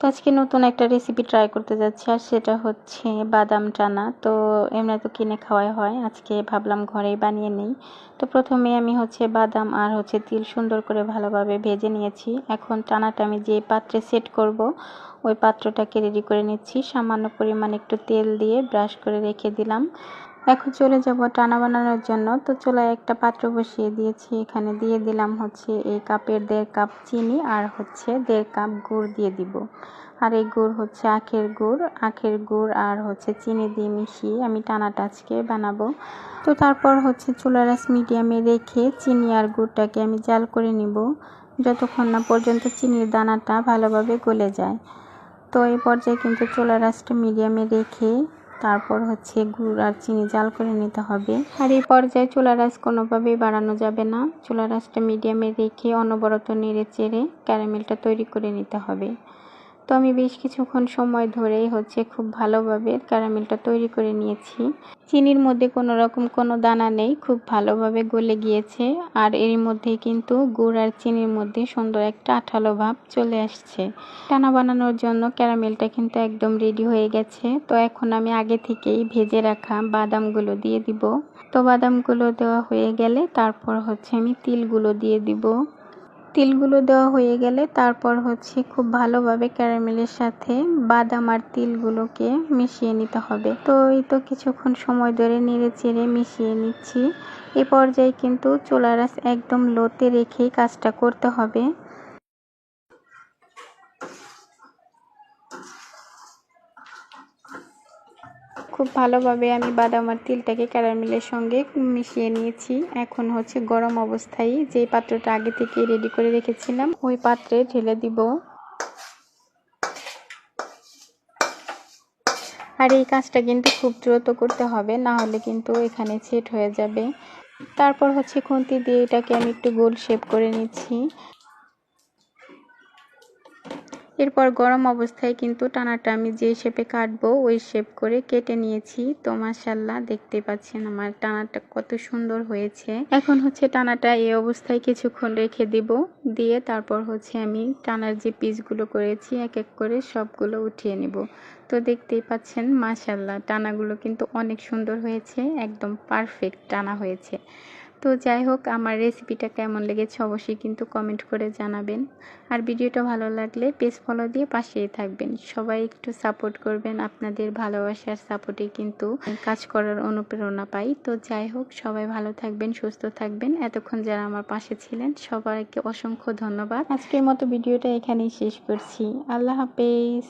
তো আজকে নতুন একটা রেসিপি ট্রাই করতে যাচ্ছি, আর সেটা হচ্ছে বাদাম টানা। তো এমনি তো কিনে খাওয়াই হয়, আজকে ভাবলাম ঘরেই বানিয়ে নিই। তো প্রথমে আমি হচ্ছে বাদাম আর হচ্ছে তিল সুন্দর করে ভালোভাবে ভেজে নিয়েছি। এখন টানাটা আমি যে পাত্রে সেট করব, ওই পাত্রটাকে রেডি করে নিচ্ছি। সামান্য পরিমাণ একটু তেল দিয়ে ব্রাশ করে রেখে দিলাম। এখন চলে যাব টানা বানানোর জন্য। তো চুলায় একটা পাত্র বসিয়ে দিয়েছি। এখানে দিয়ে দিলাম হচ্ছে এই কাপের দেড় কাপ চিনি আর হচ্ছে দেড় কাপ গুড় দিয়ে দিব। আর এই গুড় হচ্ছে আখের গুড়। আখের গুড় আর হচ্ছে চিনি দিয়ে মিশিয়ে আমি টানাটা আজকে বানাবো। তো তারপর হচ্ছে চুলার আস মিডিয়ামে রেখে চিনি আর গুড়টাকে আমি জাল করে নিব। যতক্ষণ না পর্যন্ত চিনির দানাটা ভালোভাবে গলে যায়। তো এই পর্যায়ে কিন্তু চুলার আঁচটা মিডিয়ামে রেখে তারপর হচ্ছে গুড় আর চিনি জাল করে নিতে হবে। আর এই পর্যায়ে চুলা রাস কোনোভাবেই বাড়ানো যাবে না। চুলা রাসটা মিডিয়ামে রেখে অনবরত নেড়ে চেড়ে ক্যারামেলটা তৈরি করে নিতে হবে। তো আমি বেশ কিছুক্ষণ সময় ধরেই হচ্ছে খুব ভালোভাবে ক্যারামেলটা তৈরি করে নিয়েছি। চিনির মধ্যে কোনো রকম কোনো দানা নেই, খুব ভালোভাবে গলে গিয়েছে। আর এর মধ্যে কিন্তু গুড় আর চিনির মধ্যে সুন্দর একটা আঠালো ভাব চলে আসছে। টানা বানানোর জন্য ক্যারামেলটা কিন্তু একদম রেডি হয়ে গেছে। তো এখন আমি আগে থেকেই ভেজে রাখা বাদামগুলো দিয়ে দিব। তো বাদামগুলো দেওয়া হয়ে গেলে তারপর হচ্ছে আমি তিলগুলো দিয়ে দিব। তিলগুলো দেওয়া হয়ে গেলে তারপর হচ্ছে খুব ভালোভাবে ক্যারামেলের সাথে বাদাম আর তিলগুলোকে মিশিয়ে নিতে হবে। তো এই তো কিছুক্ষণ সময় ধরে নেড়ে চেড়ে মিশিয়ে নিচ্ছি। এ পর্যায়ে কিন্তু চোলারাস একদম লোতে রেখেই কাজটা করতে হবে। খুব ভালোভাবে আমি বাদাম আর তিলটাকে ক্যারামেলের সঙ্গে মিশিয়ে নিয়েছি। এখন হচ্ছে গরম অবস্থায় যে পাত্রটা আগে থেকে রেডি করে রেখেছিলাম, ওই পাত্রে ঢেলে দিব। আর এই কাজটা কিন্তু খুব দ্রুত করতে হবে, না হলে কিন্তু এখানে সেট হয়ে যাবে। তারপর হচ্ছে খুন্তি দিয়ে এটাকে আমি একটু গোল শেপ করে নিচ্ছি। এরপর গরম অবস্থায় কিন্তু টানাটা আমি যে শেপে কাটবো, ওই শেপ করে কেটে নিয়েছি। তো মাসাল্লাহ দেখতে পাচ্ছেন আমার টানাটা কত সুন্দর হয়েছে। এখন হচ্ছে টানাটা এই অবস্থায় কিছুক্ষণ রেখে দিব। দিয়ে তারপর হচ্ছে আমি টানার যে পিসগুলো করেছি, এক এক করে সবগুলো উঠিয়ে নিব। তো দেখতেই পাচ্ছেন মাসাল্লাহ টানাগুলো কিন্তু অনেক সুন্দর হয়েছে, একদম পারফেক্ট টানা হয়েছে। তো যাই হোক, আমার রেসিপিটা কেমন লেগেছে অবশ্যই কিন্তু কমেন্ট করে জানাবেন। আর ভিডিওটা ভালো লাগলে পেজ ফলো দিয়ে পাশেই থাকবেন। সবাই একটু সাপোর্ট করবেন আপনাদের ভালোবাসার সাপোর্টে কিন্তু কাজ করার অনুপ্রেরণা পাই। তো যাই হোক, সবাই ভালো থাকবেন, সুস্থ থাকবেন। এতক্ষণ যারা আমার পাশে ছিলেন, সবাইকে অসংখ্য ধন্যবাদ। আজকের মতো ভিডিওটা এখানেই শেষ করছি। আল্লাহ হাফেজ।